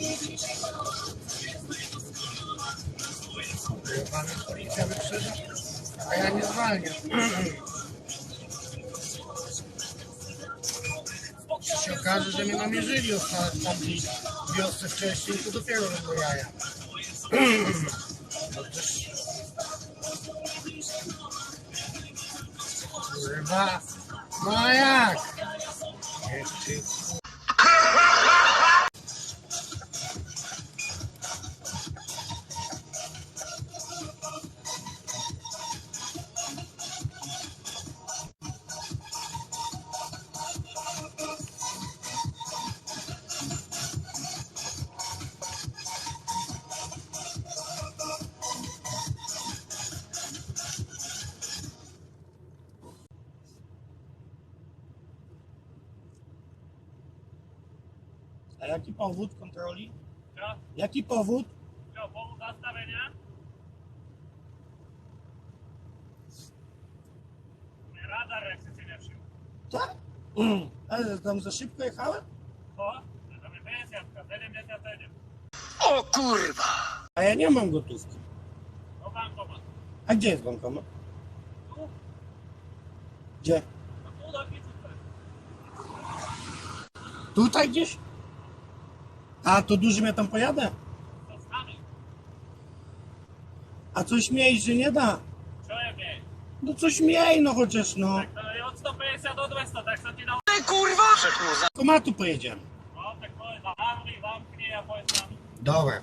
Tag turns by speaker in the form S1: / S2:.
S1: Nie. Jeśli się okaże, że mnie namierzyli w tamtej wiosce wcześniej, to dopiero będą jaja. No Kurwa, no jak? Nie, ty,
S2: A jaki powód kontroli?
S3: Co?
S2: Jaki powód?
S3: Co, powód zastawienia? Radar reakcyjny przyjął.
S2: Tak? Ale tam za szybko jechałem?
S3: Co? To tam jest jadka, 7,
S2: A ja nie mam gotówki.
S3: No bankomat.
S2: A gdzie jest bankomat?
S3: Tu?
S2: Gdzie?
S3: No tu do pizzy. Tutaj
S2: gdzieś? A to dużym ja tam pojadę? A coś mniej, że nie da? No coś mniej, no chociaż no.
S3: Od 150 do 200, tak co ci dał?
S2: Komatu pojedziemy.
S3: No, tak powiem.
S1: Dobra.